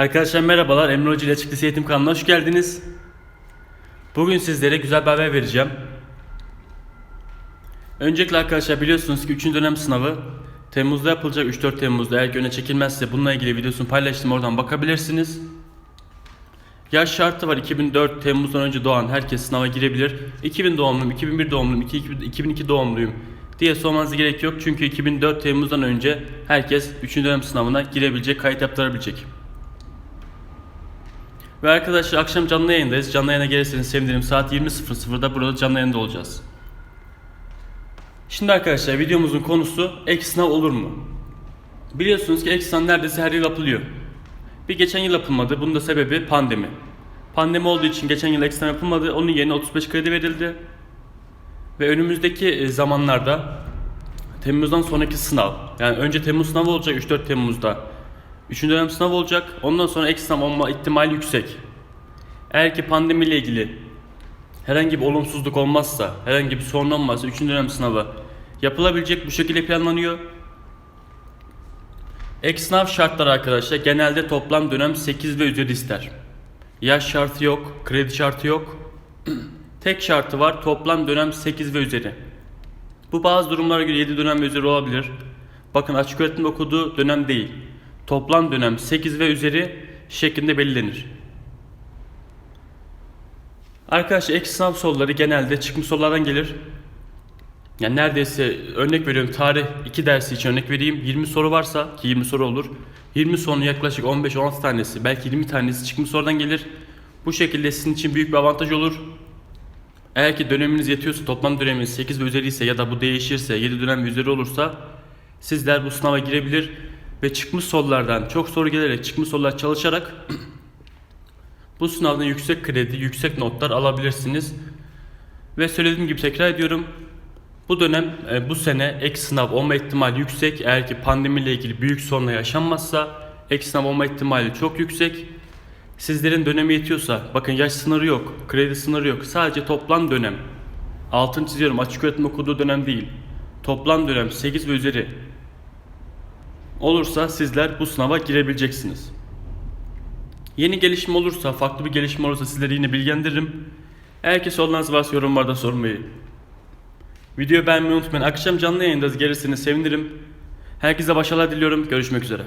Arkadaşlar merhabalar. Emre Hoca ile Açık Lise Eğitim kanalına hoş geldiniz. Bugün sizlere güzel bir haber vereceğim. Öncelikle arkadaşlar biliyorsunuz ki 3. dönem sınavı Temmuz'da yapılacak 3-4 Temmuz'da eğer öne çekilmezse bununla ilgili videosunu paylaştım oradan bakabilirsiniz. Yaş şartı var 2004 Temmuz'dan önce doğan herkes sınava girebilir. 2000 doğumluyum, 2001 doğumluyum, 2002 doğumluyum diye sormanıza gerek yok. Çünkü 2004 Temmuz'dan önce herkes 3. dönem sınavına girebilecek, kayıt yaptırabilecek. Ve arkadaşlar akşam canlı yayındayız. Canlı yayına gelirseniz sevinirim. Saat 20.00'da burada canlı yayında olacağız. Şimdi arkadaşlar videomuzun konusu ek sınav olur mu? Biliyorsunuz ki ek sınav neredeyse her yıl yapılıyor. Bir geçen yıl yapılmadı. Bunun da sebebi pandemi. Pandemi olduğu için geçen yıl ek sınav yapılmadı. Onun yerine 35 kredi verildi. Ve önümüzdeki e, zamanlarda Temmuz'dan sonraki sınav. Yani önce Temmuz sınavı olacak 3-4 Temmuz'da. Üçüncü dönem sınav olacak. Ondan sonra ek sınav olma ihtimali yüksek. Eğer ki pandemiyle ilgili herhangi bir olumsuzluk olmazsa, herhangi bir sorun olmazsa üçüncü dönem sınavı yapılabilecek bu şekilde planlanıyor. Ek sınav şartları arkadaşlar genelde toplam dönem 8 ve üzeri ister. Yaş şartı yok, kredi şartı yok. Tek şartı var toplam dönem 8 ve üzeri. Bu bazı durumlara göre 7 dönem ve üzeri olabilir. Bakın açık öğretim okuduğu dönem değil. Toplam dönem 8 ve üzeri şeklinde belirlenir. Arkadaşlar ek sınav soruları genelde çıkmış sorulardan gelir. Yani neredeyse örnek veriyorum tarih 2 dersi için örnek vereyim. 20 soru varsa ki 20 soru olur. 20 sorunun yaklaşık 15-16 tanesi belki 20 tanesi çıkmış sorudan gelir. Bu şekilde sizin için büyük bir avantaj olur. Eğer ki döneminiz yetiyorsa toplam döneminiz 8 ve üzeri ise ya da bu değişirse 7 dönem üzeri olursa sizler bu sınava girebilir ve çıkmış sorulardan çok soru gelerek çıkmış sorular çalışarak bu sınavdan yüksek kredi, yüksek notlar alabilirsiniz. Ve söylediğim gibi tekrar ediyorum. Bu dönem e, bu sene ek sınav olma ihtimali yüksek. Eğer ki pandemiyle ilgili büyük sorunla yaşanmazsa ek sınav olma ihtimali çok yüksek. Sizlerin dönemi yetiyorsa bakın yaş sınırı yok, kredi sınırı yok. Sadece toplam dönem. Altın çiziyorum açık öğretim okuduğu dönem değil. Toplam dönem 8 ve üzeri olursa sizler bu sınava girebileceksiniz. Yeni gelişme olursa, farklı bir gelişme olursa sizleri yine bilgilendiririm. Eğer ki sorularınız varsa yorumlarda sormayı. Videoyu beğenmeyi unutmayın. Akşam canlı yayındayız. Gelirseniz sevinirim. Herkese başarılar diliyorum. Görüşmek üzere.